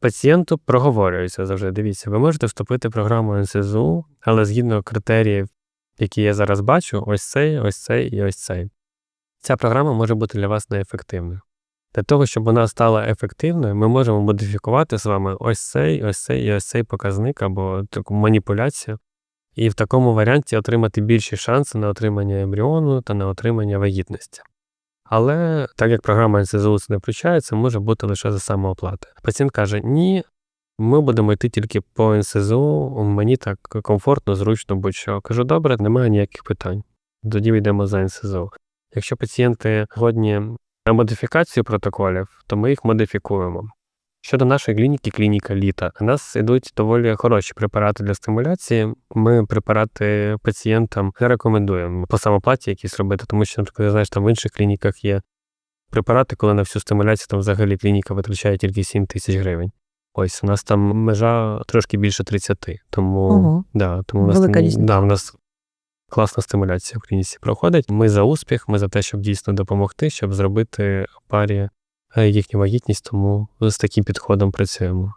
Пацієнту проговорюється завжди. Дивіться, ви можете вступити в програму НСЗУ, але згідно критеріїв, які я зараз бачу, ось цей, ось цей і ось цей. Ця програма може бути для вас неефективною. Для того, щоб вона стала ефективною, ми можемо модифікувати з вами ось цей, ось цей і ось цей показник або таку маніпуляцію, і в такому варіанті отримати більші шанси на отримання ембріону та на отримання вагітності. Але так як програма НСЗУ це не включає, це може бути лише за самооплати. Пацієнт каже: ні, ми будемо йти тільки по НСЗУ, мені так комфортно, зручно будь-що. Кажу, добре, немає ніяких питань. Тоді йдемо за НСЗУ. Якщо пацієнти годні на модифікацію протоколів, то ми їх модифікуємо. Щодо нашої клініки, клініка літа, у нас йдуть доволі хороші препарати для стимуляції. Ми препарати пацієнтам не рекомендуємо по самоплаті якісь робити, тому що, наприклад, знаєш, там в інших клініках є препарати, коли на всю стимуляцію там взагалі клініка витрачає тільки 7 тисяч гривень. Ось у нас там межа трошки більше 30, тому, Ого. да, тому у нас, Велика там- да, у нас класна стимуляція в клініці проходить. Ми за успіх, ми за те, щоб дійсно допомогти, щоб зробити парі їхню вагітність, тому з таким підходом працюємо.